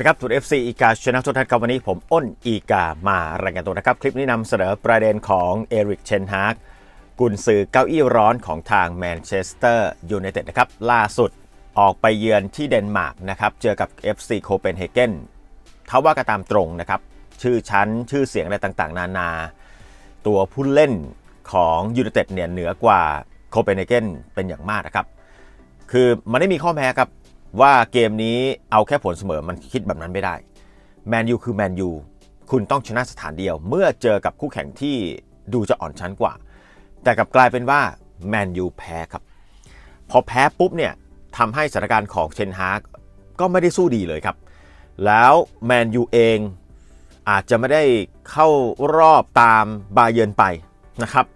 สวัสดีครับทุก FC อีกาชนะทุกท่านครับวันนี้ผมอ้นอีกามารายงานตัวนะครับ คลิปนี้นำเสนอประเด็นของเอริกเชนฮากกุนซือเก้าอี้ร้อนของทางแมนเชสเตอร์ยูไนเต็ดนะครับ ล่าสุดออกไปเยือนที่เดนมาร์กนะครับ เจอกับ FC โคเปนเฮเกนถ้าว่ากันตามตรงนะครับ ชื่อชั้นชื่อเสียงอะไรต่างๆ นานา ตัวผู้เล่นของยูไนเต็ดเนี่ยเหนือกว่าโคเปนเฮเกนเป็นอย่างมากนะครับ คือมันไม่มีข้อแม้ครับ ว่าเกมนี้เอาแค่ผลเสมอมันคิดแบบนั้นไม่ได้แมนยูคือแมนยูคุณต้องชนะสถานเดียว เมื่อเจอกับคู่แข่งที่ดูจะอ่อนชั้นกว่า แต่กลับกลายเป็นว่าแมนยูแพ้ครับ พอแพ้ปุ๊บเนี่ยทำให้สถานการณ์ของเชนฮาร์กก็ไม่ได้สู้ดีเลยครับ แล้วแมนยูเองอาจจะไม่ได้เข้ารอบตามบาเยิร์นไปนะครับ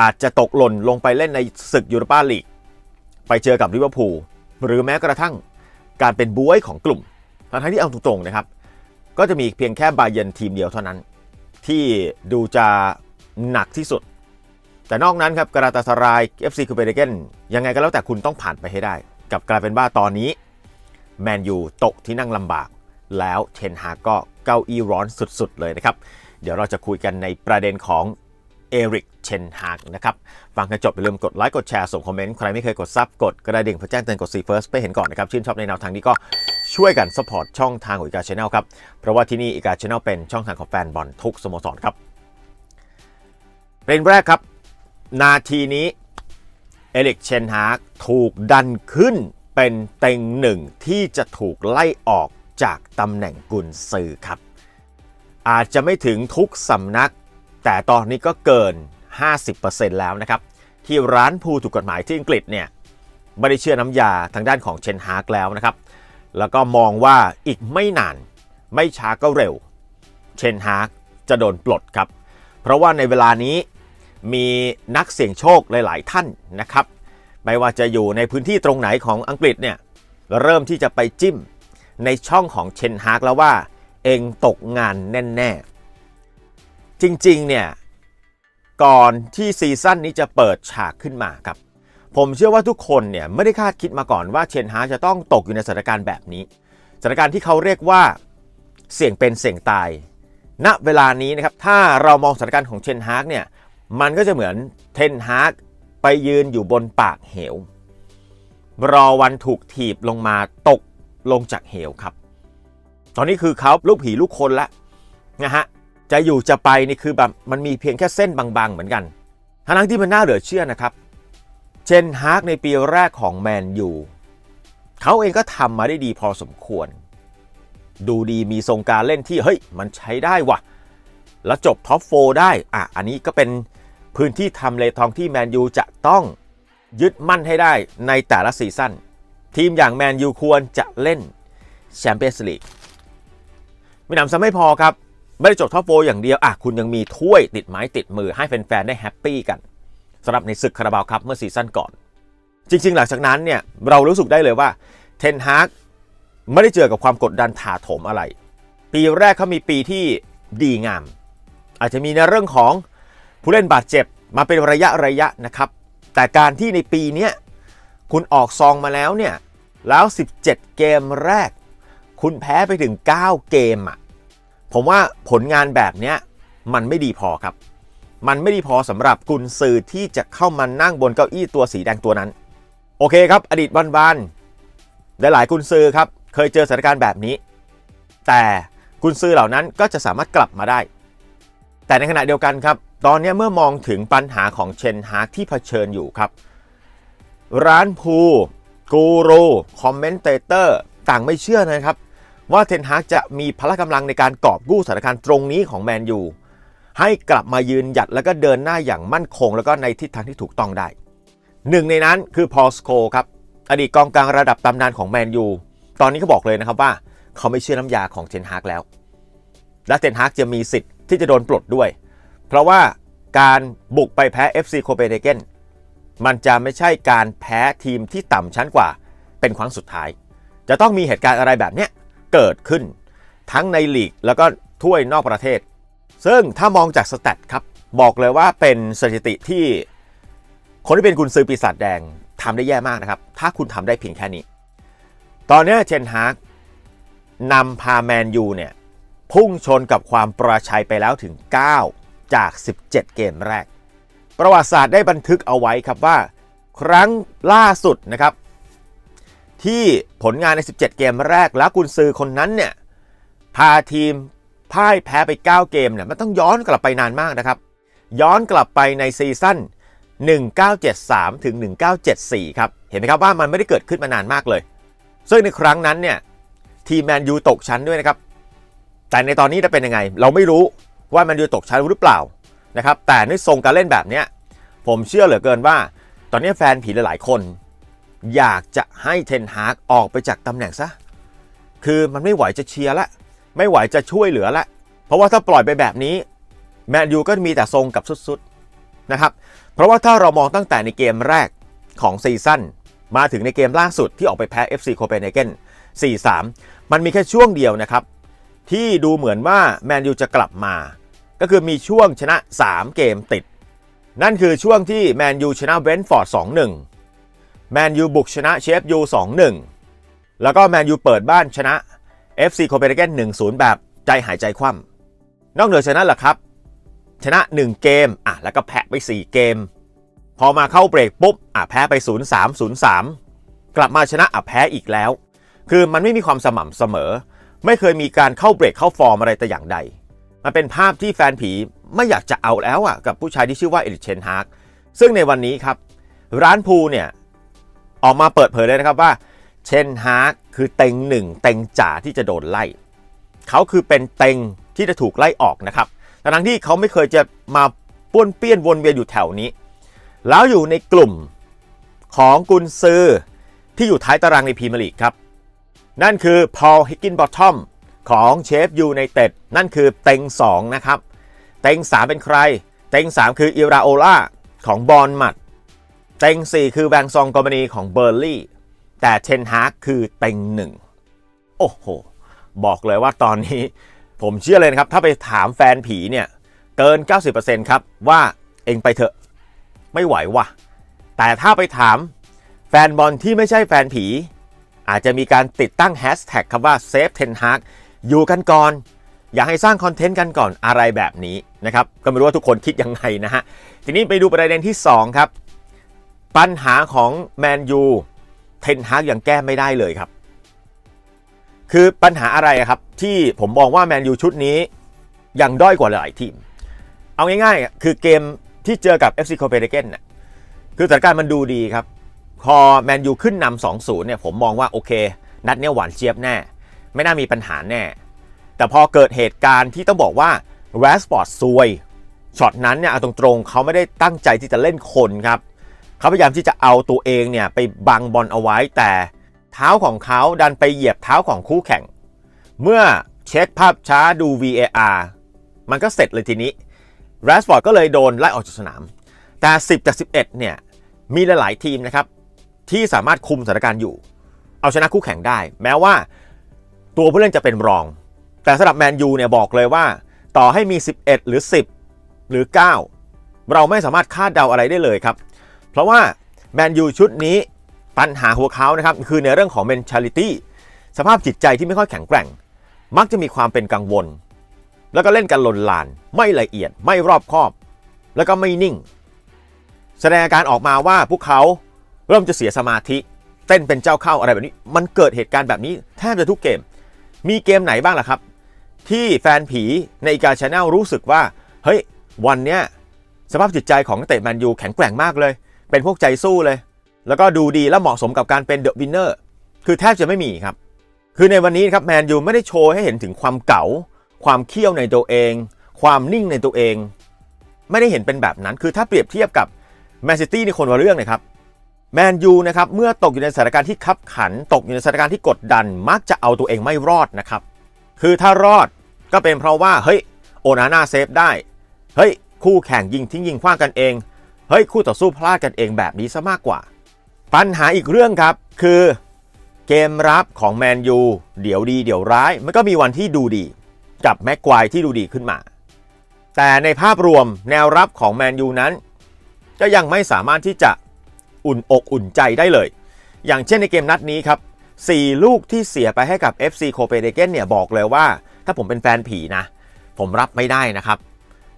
อาจจะตกหล่นลงไปเล่นในศึกยูโรปาลีกไปเจอกับลิเวอร์พูล หรือแม้กระทั่งการเป็นบวยของกลุ่มทั้งที่เอาตรงๆนะครับ ก็จะมีเพียงแค่บาเยนทีมเดียวเท่านั้น ที่ดูจะหนักที่สุด แต่นอกนั้นครับกราตาสราย FC คูเปเดเกนยังไงก็แล้วแต่คุณต้องผ่านไปให้ได้ กับกลายเป็นว่าตอนนี้แมนยูตกที่นั่งลำบาก แล้วเทนฮาก็เก้าอี้ร้อนสุดๆเลยนะครับ เดี๋ยวเราจะคุยกันในประเด็นของ เอริกเชนฮากนะครับฟังกันจบอย่าลืมกดไลค์กดแชร์ส่งคอมเมนต์ใครไม่เคยกดซับกดกระดิ่งเพื่อแจ้งเตือนกดซีเฟิร์สไปเห็นก่อนนะครับชื่นชอบในแนวทางนี้ก็ช่วยกันสปอร์ตช่องทางของอีกาชแนลครับเพราะว่าที่นี่อีกาชแนลเป็นช่องทางของแฟนบอลทุกสโมสรครับเรื่องแรกครับ นาทีนี้เอริกเชนฮากถูกดันขึ้นเป็นเต็งหนึ่งที่จะถูกไล่ออกจากตำแหน่งกุนซือครับ อาจจะไม่ถึงทุกสำนัก แต่ตอนนี้ก็เกิน 50%แล้วนะครับ ที่ร้านภูถูกกฎหมายที่อังกฤษเนี่ยไม่ได้เชื่อน้ำยาทางด้านของเชนฮากแล้วนะครับ แล้วก็มองว่าอีกไม่นานไม่ช้าก็เร็ว เชนฮากจะโดนปลดครับ เพราะว่าในเวลานี้มีนักเสี่ยงโชคหลาย ๆ ท่านนะครับ ไม่ว่าจะอยู่ในพื้นที่ตรงไหนของอังกฤษเนี่ยเริ่มที่จะไปจิ้มในช่องของเชนฮากแล้วว่า เองตกงานแน่ ๆ จริงๆ เนี่ย ก่อนที่ซีซั่นนี้จะเปิดฉากขึ้นมาครับ ผมเชื่อว่าทุกคนเนี่ยไม่ได้คาดคิดมาก่อนว่าเชนฮาจะต้องตกอยู่ในสถานการณ์แบบนี้ สถานการณ์ที่เขาเรียกว่าเสี่ยงเป็นเสี่ยงตาย ณ เวลานี้นะครับ ถ้าเรามองสถานการณ์ของเชนฮากเนี่ย มันก็จะเหมือนเทนฮากไปยืนอยู่บนปากเหว รอวันถูกถีบลงมาตกลงจากเหวครับ ตอนนี้คือเขาลูกผีลูกคนละนะฮะ จะอยู่จะไปนี่คือแบบมันมีเพียงแค่เส้นบางๆ เหมือนกันทั้งที่มันน่าเหลือเชื่อนะครับ เชนฮากในปีแรกของแมนยูเขาเองก็ทำมาได้ดีพอสมควร ดูดีมีทรงการเล่นที่เฮ้ยมันใช้ได้ว่ะ แล้วจบท็อปโฟได้อะอันนี้ก็เป็นพื้นที่ทำเลทองที่แมนยูจะต้องยึดมั่นให้ได้ในแต่ละซีซั่นทีมอย่างแมนยูควรจะเล่นแชมเปี้ยนส์ลีกไม่นำซะไม่พอครับ ไม่ได้จบท็อปโฟอย่างเดียวอะคุณยังมีถ้วยติดไม้ติดมือให้แฟนๆได้แฮปปี้กันสำหรับในศึกคาราบาวครับเมื่อซีซั่นก่อน จริง ๆ หลังจากนั้นเนี่ยเรารู้สึกได้เลยว่าเทนฮากไม่ได้เจอกับความกดดันถาโถมอะไร ปีแรกเขามีปีที่ดีงาม อาจจะมีในเรื่องของผู้เล่นบาดเจ็บมาเป็นระยะระยะนะครับ แต่การที่ในปีนี้คุณออกซองมาแล้วเนี่ยแล้ว 17 เกมแรก คุณแพ้ไปถึง 9 เกมอะ ผมว่าผลงานแบบเนี้ยมันไม่ดีพอครับ มันไม่ดีพอสำหรับกุนซือที่จะเข้ามานั่งบนเก้าอี้ตัวสีแดงตัวนั้น โอเคครับ อดีตบานๆหลายๆกุนซือครับ เคยเจอสถานการณ์แบบนี้ แต่กุนซือเหล่านั้นก็จะสามารถกลับมาได้ แต่ในขณะเดียวกันครับ ตอนนี้เมื่อมองถึงปัญหาของเชนฮาร์กที่เผชิญอยู่ครับ ร้านพูกูรูคอมเมนเตเตอร์ต่างไม่เชื่อนะครับ ว่าเทนฮากจะมีพละกำลังในการกอบกู้สถานการณ์ตรงนี้ของแมนยูให้กลับมายืนหยัดแล้วก็เดินหน้าอย่างมั่นคง แล้วก็ในทิศทางที่ถูกต้องได้ หนึ่งในนั้นคือพอลสโคครับอดีตกองกลางระดับตำนานของแมนยูตอนนี้เขาบอกเลยนะครับว่า เขาไม่เชื่อน้ำยาของเทนฮากแล้ว และเทนฮากจะมีสิทธิ์ที่จะโดนปลดด้วย เพราะว่าการบุกไปแพ้ FC โคเปนเฮเกนมันจะไม่ใช่การแพ้ทีมที่ต่ำชั้นกว่าเป็นครั้งสุดท้าย จะต้องมีเหตุการณ์อะไรแบบเนี้ย เกิดขึ้น ทั้งในลีกแล้วก็ถ้วยนอกประเทศ ซึ่งถ้ามองจากสแตทครับ บอกเลยว่าเป็นสถิติที่คนที่เป็นกุนซือปีศาจแดงทำได้แย่มากนะครับ ถ้าคุณทำได้เพียงแค่นี้ ตอนนี้เชนฮาร์กนำพาแมนยูเนี่ยพุ่งชนกับความประชัยไปแล้วถึง 9 จาก 17 เกมแรก ประวัติศาสตร์ได้บันทึกเอาไว้ครับว่า ครั้งล่าสุดนะครับ ที่ผลงานใน 17 เกมแรกแล้วกุนซือคนนั้นเนี่ยพาทีมพ่ายแพ้ไป 9 เกมเนี่ยมันต้องย้อนกลับไปนานมากนะครับ ย้อนกลับไปในซีซั่น1973ถึง1974 ครับ เห็นไหมครับว่ามันไม่ได้เกิดขึ้นมานานมากเลย ซึ่งในครั้งนั้นเนี่ยทีมแมนยูตกชั้นด้วยนะครับ แต่ในตอนนี้จะเป็นยังไง เราไม่รู้ว่าแมนยูตกชั้นหรือเปล่านะครับ แต่ในทรงการเล่นแบบเนี้ยผมเชื่อเหลือเกินว่า ตอนนี้แฟนผีหลายๆคน อยากจะให้เทนฮากออกไปจากตำแหน่งซะ คือมันไม่ไหวจะเชียร์ละ ไม่ไหวจะช่วยเหลือละ เพราะว่าถ้าปล่อยไปแบบนี้ แมนยูก็มีแต่ทรงกับสุดๆนะครับ เพราะว่าถ้าเรามองตั้งแต่ในเกมแรกของซีซั่นมาถึงในเกมล่าสุดที่ออกไปแพ้ FC Copenhagen 4-3 มันมีแค่ช่วงเดียวนะครับ ที่ดูเหมือนว่าแมนยูจะกลับมา ก็คือมีช่วงชนะ 3 เกมติด นั่นคือช่วงที่แมนยูชนะเบรนท์ฟอร์ด2-1 แมนยูบุกชนะเชฟยู2-1 แล้วก็แมนยูเปิดบ้านชนะ FC Copenhagen 1-0 แบบใจหายใจคว่ำนอกเหนือจากนั้นแหละครับ ชนะ 1 เกมอะแล้วก็แพ้ไป 4 เกม พอมาเข้าเบรกปุ๊บอะแพ้ไป 0-3 0-3 กลับมาชนะอะแพ้อีกแล้ว คือมันไม่มีความสม่ำเสมอ ไม่เคยมีการเข้าเบรกเข้าฟอร์มอะไรแต่อย่างใด มันเป็นภาพที่แฟนผีไม่อยากจะเอาแล้วอะกับผู้ชายที่ชื่อว่าเอริเชนฮาร์กซึ่งในวันนี้ครับร้านพูเนี่ย ออกมาเปิดเผยเลยนะครับว่า เชนฮากคือเต็งหนึ่งเต็งจ่าที่จะโดนไล่ เขาคือเป็นเต็งที่จะถูกไล่ออกนะครับทั้งที่เขาไม่เคยจะมาป้วนเปี้ยนวนเวียนอยู่แถวนี้ แล้วอยู่ในกลุ่มของกุนซือที่อยู่ท้ายตารางในพรีเมียร์ลีกครับ นั่นคือพอลฮิกกินบอททอมของเชฟยูไนเต็ดนั่นคือเต็ง 2 นะครับ เต็ง 3 เป็นใคร เต็ง 3 คืออิราโอล่าของบอลมัด เต็ง 4 คือแวงซองกอมนีของเบอร์ลี่แต่เทนฮากคือเต็ง1โอ้โห บอกเลยว่าตอนนี้ผมเชื่อเลยนะครับ ถ้าไปถามแฟนผีเนี่ย เกิน 90%ครับ ว่าเองไปเถอะ ไม่ไหวว่ะ แต่ถ้าไปถามแฟนบอลที่ไม่ใช่แฟนผี อาจจะมีการติดตั้งแฮชแท็กคำว่าเซฟเทนฮากอยู่กันก่อน อยากให้สร้างคอนเทนต์กันก่อนอะไรแบบนี้นะครับ ก็ไม่รู้ว่าทุกคนคิดยังไงนะฮะ ทีนี้ไปดูประเด็นที่ 2 ครับ ปัญหาของแมนยูเทนฮากยังแก้ไม่ได้เลยครับ คือปัญหาอะไรครับที่ผมมองว่าแมนยูชุดนี้ยังด้อยกว่าหลายทีม เอาง่ายๆ คือเกมที่เจอกับ FC Copenhagen น่ะคือสถานการณ์มันดูดีครับ พอแมนยูขึ้นนำ2-0เนี่ยผมมองว่าโอเค นัดเนี้ยหวานเจี๊ยบแน่ ไม่น่ามีปัญหาแน่ แต่พอเกิดเหตุการณ์ที่ต้องบอกว่าแรสปอร์ตซวยช็อตนั้นเนี่ยเอาตรงๆเขาไม่ได้ตั้งใจที่จะเล่นคนครับ เขาพยายามที่จะเอาตัวเองเนี่ยไปบังบอลเอาไว้ แต่เท้าของเขาดันไปเหยียบเท้าของคู่แข่ง เมื่อเช็คภาพช้าดู VAR มันก็เสร็จเลยทีนี้แรสปอร์ตก็เลยโดนไล่ออกจากสนาม แต่ 10 จาก 11 เนี่ย มีหลาย ๆ ทีมนะครับ ที่สามารถคุมสถานการณ์อยู่ เอาชนะคู่แข่งได้ แม้ว่าตัวผู้เล่นจะเป็นรอง แต่สำหรับแมนยูเนี่ยบอกเลยว่า ต่อให้มี 11 หรือ 10 หรือ 9 เราไม่สามารถคาดเดาอะไรได้เลยครับ ราะว่าแมนยูชุดนี้ปัญหาหัวเขานะครับคือในเรื่องของ mentality สภาพจิตใจที่ไม่ค่อยแข็งแกร่ง มักจะมีความเป็นกังวล แล้วก็เล่นกันลนลาน ไม่ละเอียดไม่รอบคอบ แล้วก็ไม่นิ่ง แสดงอาการออกมาว่าพวกเขาเริ่มจะเสียสมาธิ เต้นเป็นเจ้าเข้าอะไรแบบนี้ มันเกิดเหตุการณ์แบบนี้แทบจะทุกเกม มีเกมไหนบ้างล่ะครับ ที่แฟนผีในอีกาชาแนลรู้สึกว่า เฮ้ย วันเนี้ยสภาพจิตใจของนักเตะแมนยูแข็งแกร่งมากเลย เป็นพวกใจสู้เลย แล้วก็ดูดีและเหมาะสมกับการเป็นเดอะวินเนอร์คือแทบจะไม่มีครับ คือในวันนี้ครับแมนยูไม่ได้โชว์ให้เห็นถึงความเก๋า ความเขี้ยวในตัวเอง ความนิ่งในตัวเอง ไม่ได้เห็นเป็นแบบนั้น คือถ้าเปรียบเทียบกับแมนซิตี้ในคนละเรื่องเลยครับแมนยูนะครับเมื่อตกอยู่ในสถานการณ์ที่คับขัน ตกอยู่ในสถานการณ์ที่กดดัน มักจะเอาตัวเองไม่รอดนะครับ คือถ้ารอดก็เป็นเพราะว่าเฮ้ยโอนาน่าเซฟได้ เฮ้ยคู่แข่งยิงทิ้งยิงขว้างกันเอง เฮ้ยคู่ต่อสู้พลาดกันเองแบบนี้ซะมากกว่า ปัญหาอีกเรื่องครับคือ เกมรับของแมนยูเดี๋ยวดีเดี๋ยวร้าย มันก็มีวันที่ดูดี กับแม็กควายที่ดูดีขึ้นมา แต่ในภาพรวมแนวรับของแมนยูนั้น ก็ยังไม่สามารถที่จะอุ่นอกอุ่นใจได้เลย อย่างเช่นในเกมนัดนี้ครับ4ลูกที่เสียไปให้กับ FC โคเปนเฮเกนเนี่ยบอกเลยว่า ถ้าผมเป็นแฟนผีนะ ผมรับไม่ได้นะครับ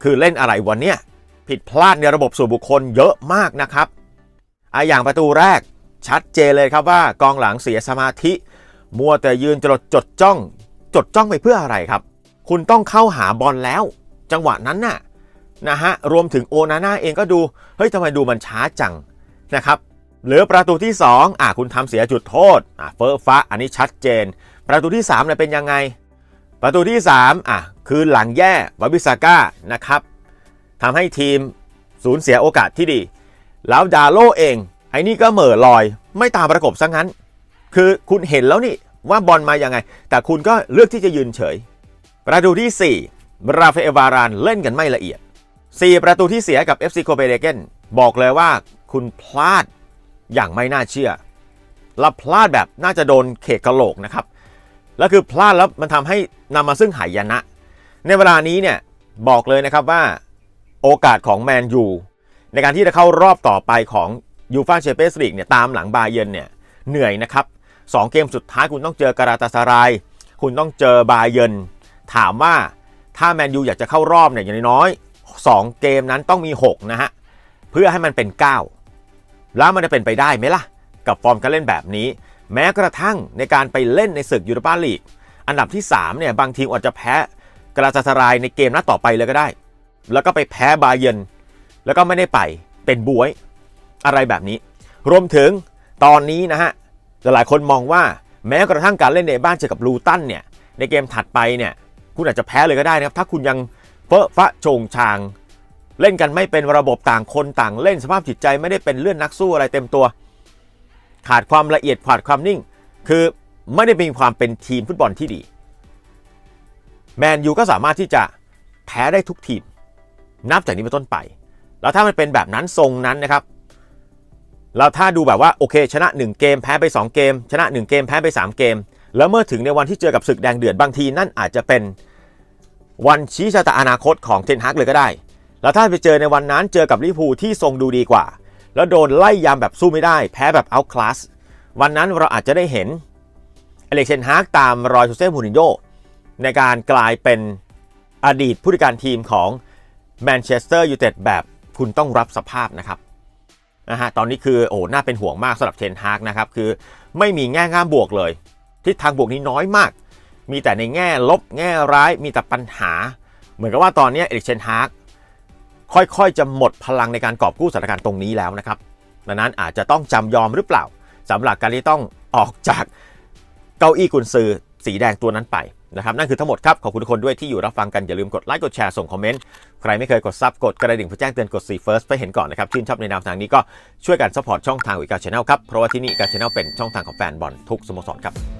คือเล่นอะไรวันเนี้ย ผิดพลาดในระบบส่วนบุคคลเยอะมากนะครับอะอย่างประตูแรกชัดเจนเลยครับว่ากองหลังเสียสมาธิ มัวแต่ยืนจดจดจ้อง จดจ้องไปเพื่ออะไรครับ คุณต้องเข้าหาบอลแล้ว จังหวะนั้นน่ะนะฮะรวมถึงโอนาน่าเองก็ดู เฮ้ยทำไมดูมันช้าจังนะครับเหลือประตูที่ 2อะคุณทำเสียจุดโทษอะเฟอร์ฟ้าอันนี้ชัดเจน ประตูที่3เนี่ยเป็นยังไง ประตูที่ 3อะคือหลังแย่วาบิสาก้านะครับ ทำให้ทีมสูญเสียโอกาสที่ดี แล้วดาโลเอง ไอ้นี่ก็เหม่อลอย ไม่ตามประกบซะงั้น คือคุณเห็นแล้วนี่ว่าบอลมายังไง แต่คุณก็เลือกที่จะยืนเฉย ประตูที่ 4 ราฟาเอลวารานเล่นกันไม่ละเอียด 4 ประตูที่เสียกับ FC โคเปนเฮเกนบอกเลยว่าคุณพลาดอย่างไม่น่าเชื่อและพลาดแบบน่าจะโดนเขกกระโหลกนะครับ แล้วคือพลาดแล้วมันทำให้นำมาซึ่งหายนะ ในเวลานี้เนี่ยบอกเลยนะครับว่า โอกาสของแมนยูในการที่จะเข้ารอบต่อไปของยูฟ่าแชมเปี้ยนส์ลีกเนี่ยตามหลังบาเยิร์นเนี่ยเหนื่อยนะครับสองเกมสุดท้ายคุณต้องเจอกราตาซาราย คุณต้องเจอบาเยิร์นถามว่าถ้าแมนยูอยากจะเข้ารอบเนี่ยอย่างน้อยๆสองเกมนั้นต้องมี 6 นะฮะ เพื่อให้มันเป็น 9 แล้วมันจะเป็นไปได้ไหมล่ะ กับฟอร์มการเล่นแบบนี้ แม้กระทั่งในการไปเล่นในศึกยูโรปาลีก อันดับที่ 3 เนี่ย บางทีมอาจจะแพ้กราซาสรายในเกมนัดต่อไปเลยก็ได้ แล้วก็ไปแพ้บาเยนแล้วก็ไม่ได้ไปเป็นบวยอะไรแบบนี้ รวมถึงตอนนี้นะฮะหลายคนมองว่าแม้กระทั่งการเล่นในบ้านเจอกับลูตันเนี่ยในเกมถัดไปเนี่ยคุณอาจจะแพ้เลยก็ได้นะครับ ถ้าคุณยังเฟอะฟะโฉงชาง เล่นกันไม่เป็นระบบต่างคนต่างเล่นสภาพจิตใจไม่ได้เป็นเลื่อนนักสู้อะไรเต็มตัว ขาดความละเอียดขาดความนิ่ง คือไม่ได้มีความเป็นทีมฟุตบอลที่ดี แมนยูก็สามารถที่จะแพ้ได้ทุกทีม นับจากนี้เป็นต้นไป แล้วถ้ามันเป็นแบบนั้นทรงนั้นนะครับแล้วถ้าดูแบบว่าโอเค ชนะ 1 เกมแพ้ไป 2 เกม ชนะ 1 เกมแพ้ไป 3 เกม แล้วเมื่อถึงในวันที่เจอกับศึกแดงเดือดบางทีนั่นอาจจะเป็นวันชี้ชะตาอนาคตของเทนฮักเลยก็ได้ แล้วถ้าไปเจอในวันนั้นเจอกับลิพูที่ทรงดูดีกว่า แล้วโดนไล่ยำแบบสู้ไม่ได้ แพ้แบบเอาคลาสวันนั้นเราอาจจะได้เห็นอเล็กเชนฮากตามรอยโจเซ่มูรินโญ่ในการกลายเป็นอดีตผู้จัดการทีมของ แมนเชสเตอร์ยูไนเต็ดแบบคุณต้องรับสภาพนะครับนะฮะตอนนี้คือโอ้น่าเป็นห่วงมากสำหรับเทนฮากนะครับคือไม่มีแง่งามบวกเลยทิศทางบวกนี้น้อยมาก มีแต่ในแง่ลบแง่ร้ายมีแต่ปัญหา เหมือนกับว่าตอนนี้เอริกเชนฮากค่อยๆ จะหมดพลังในการกอบกู้สถานการณ์ตรงนี้แล้วนะครับดังนั้นอาจจะต้องจำยอมหรือเปล่าสำหรับการที่ต้องออกจากเก้าอี้กุนซือสีแดงตัวนั้นไป นะครับนั่นคือทั้งหมดครับ ขอบคุณทุกคนด้วยที่อยู่รับฟังกันอย่าลืมกดไลค์กดแชร์ส่งคอมเมนต์ใครไม่เคยกดซับกดกระดิ่งเพื่อแจ้งเตือนกดซีเฟิร์สไปเห็นก่อนนะครับชื่นชอบในแนวทางนี้ก็ช่วยกันซัพพอร์ตช่องทางอีกาชแนลครับเพราะว่าที่นี่อีกาชแนลเป็นช่องทางของแฟนบอลทุกสโมสรครับ